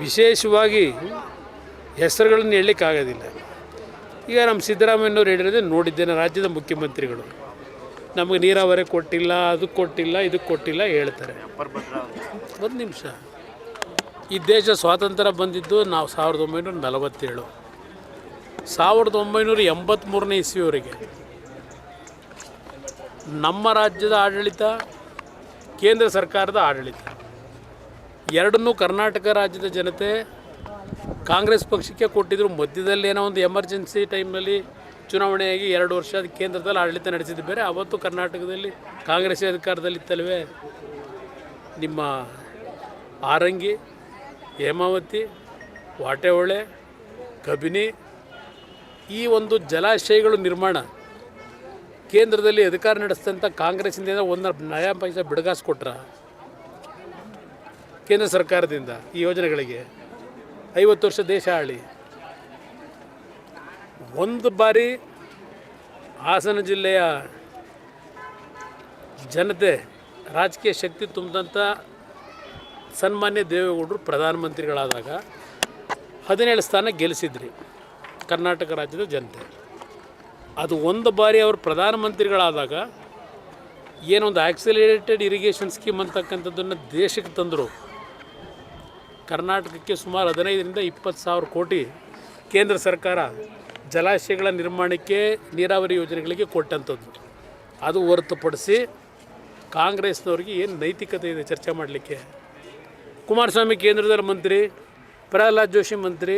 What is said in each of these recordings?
ವಿಶೇಷವಾಗಿ ಹೆಸರುಗಳನ್ನು ಹೇಳಲಿಕ್ಕಾಗೋದಿಲ್ಲ. ಈಗ ನಮ್ಮ ಸಿದ್ದರಾಮಯ್ಯನವ್ರು ಹೇಳಿರೋದೇ ನೋಡಿದ್ದೇನೆ, ರಾಜ್ಯದ ಮುಖ್ಯಮಂತ್ರಿಗಳು. ನಮಗೆ ನೀರಾವರಿ ಕೊಟ್ಟಿಲ್ಲ ಅದಕ್ಕೆ ಕೊಟ್ಟಿಲ್ಲ ಇದಕ್ಕೆ ಕೊಟ್ಟಿಲ್ಲ ಹೇಳ್ತಾರೆ. ಒಂದು ನಿಮಿಷ. ಈ ದೇಶ ಸ್ವಾತಂತ್ರ್ಯ ಬಂದಿದ್ದು ನಾವು ಸಾವಿರದ ಒಂಬೈನೂರ ನಲವತ್ತೇಳು. ಸಾವಿರದ ಒಂಬೈನೂರ ಎಂಬತ್ತ್ಮೂರನೇ ಇಸ್ವಿಯವರೆಗೆ. ನಮ್ಮ ರಾಜ್ಯದ ಆಡಳಿತ, ಕೇಂದ್ರ ಸರ್ಕಾರದ ಆಡಳಿತ. ಎರಡನ್ನೂ ಕರ್ನಾಟಕ ರಾಜ್ಯದ ಜನತೆ ಕಾಂಗ್ರೆಸ್ ಪಕ್ಷಕ್ಕೆ ಕೊಟ್ಟಿದ್ದರು ಮಧ್ಯದಲ್ಲಿ ಏನೋ ಒಂದು ಎಮರ್ಜೆನ್ಸಿ ಟೈಮಲ್ಲಿ ಚುನಾವಣೆಯಾಗಿ ಎರಡು ವರ್ಷ ಕೇಂದ್ರದಲ್ಲಿ ಆಡಳಿತ ನಡೆಸಿದ್ದು ಬೇರೆ. ಅವತ್ತು ಕರ್ನಾಟಕದಲ್ಲಿ ಕಾಂಗ್ರೆಸ್ ಅಧಿಕಾರದಲ್ಲಿತ್ತಲ್ವೇ? ನಿಮ್ಮ ಆರಂಗಿ, ಹೇಮಾವತಿ, ವಾಟೆಹೊಳೆ, ಕಬಿನಿ, ಈ ಒಂದು ಜಲಾಶಯಗಳು ನಿರ್ಮಾಣ. ಕೇಂದ್ರದಲ್ಲಿ ಅಧಿಕಾರ ನಡೆಸಿದಂಥ ಕಾಂಗ್ರೆಸ್ಸಿಂದ ಒಂದು ನಯಾ ಪೈಸೆ ಬಿಡಗಾಸು ಕೊಟ್ರ. ಕೇಂದ್ರ ಸರ್ಕಾರದಿಂದ ಈ ಯೋಜನೆಗಳಿಗೆ ಐವತ್ತು ವರ್ಷ ದೇಶ ಆಳಿ. ಒಂದು ಬಾರಿ ಹಾಸನ ಜಿಲ್ಲೆಯ ಜನತೆ ರಾಜಕೀಯ ಶಕ್ತಿ ತುಂಬಿದಂಥ ಸನ್ಮಾನ್ಯ ದೇವೇಗೌಡರು ಪ್ರಧಾನಮಂತ್ರಿಗಳಾದಾಗ ಹದಿನೇಳು ಸ್ಥಾನ ಗೆಲ್ಲಿಸಿದ್ರಿ ಕರ್ನಾಟಕ ರಾಜ್ಯದ ಜನತೆ. ಅದು ಒಂದು ಬಾರಿ ಅವರು ಪ್ರಧಾನಮಂತ್ರಿಗಳಾದಾಗ ಏನೊಂದು ಆಕ್ಸಿಲೇಟೆಡ್ ಇರಿಗೇಷನ್ ಸ್ಕೀಮ್ ಅಂತಕ್ಕಂಥದ್ದನ್ನು ದೇಶಕ್ಕೆ ತಂದರು. ಕರ್ನಾಟಕಕ್ಕೆ ಸುಮಾರು ಹದಿನೈದರಿಂದ ಇಪ್ಪತ್ತು ಸಾವಿರ ಕೋಟಿ ಕೇಂದ್ರ ಸರ್ಕಾರ ಜಲಾಶಯಗಳ ನಿರ್ಮಾಣಕ್ಕೆ ನೀರಾವರಿ ಯೋಜನೆಗಳಿಗೆ ಕೊಟ್ಟಂಥದ್ದು. ಅದು ಹೊರತುಪಡಿಸಿ ಕಾಂಗ್ರೆಸ್ನವ್ರಿಗೆ ಏನು ನೈತಿಕತೆ ಇದೆ ಚರ್ಚೆ ಮಾಡಲಿಕ್ಕೆ? ಕುಮಾರಸ್ವಾಮಿ ಕೇಂದ್ರದಲ್ಲಿ ಮಂತ್ರಿ, ಪ್ರಹ್ಲಾದ್ ಜೋಶಿ ಮಂತ್ರಿ,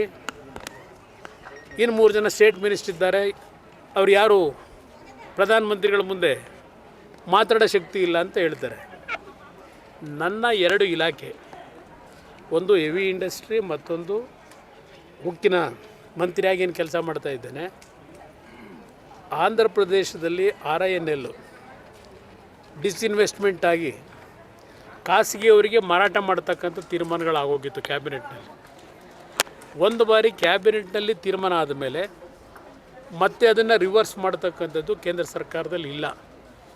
ಇನ್ನು ಮೂರು ಜನ ಸ್ಟೇಟ್ ಮಿನಿಸ್ಟರ್ ಇದ್ದಾರೆ. ಅವರು ಯಾರು? ಪ್ರಧಾನಮಂತ್ರಿಗಳ ಮುಂದೆ ಮಾತಾಡೋ ಶಕ್ತಿ ಇಲ್ಲ ಅಂತ ಹೇಳ್ತಾರೆ. ನನ್ನ ಎರಡು ಇಲಾಖೆ ಒಂದು ಹೆವಿ ಇಂಡಸ್ಟ್ರಿ ಮತ್ತೊಂದು ಉಕ್ಕಿನ ಮಂತ್ರಿಯಾಗಿ ಏನು ಕೆಲಸ ಮಾಡ್ತಾ ಇದ್ದೇನೆ. ಆಂಧ್ರ ಪ್ರದೇಶದಲ್ಲಿ R I N L disinvestment ಆಗಿ ಖಾಸಗಿಯವರಿಗೆ ಮಾರಾಟ ಮಾಡ್ತಕ್ಕಂಥ ತೀರ್ಮಾನಗಳಾಗೋಗಿತ್ತು ಕ್ಯಾಬಿನೆಟ್ನಲ್ಲಿ ಒಂದು ಬಾರಿ ಕ್ಯಾಬಿನೆಟ್ನಲ್ಲಿ ತೀರ್ಮಾನ ಆದಮೇಲೆ ಮತ್ತೆ ಅದನ್ನು ರಿವರ್ಸ್ ಮಾಡ್ತಕ್ಕಂಥದ್ದು ಕೇಂದ್ರ ಸರ್ಕಾರದಲ್ಲಿ ಇಲ್ಲ.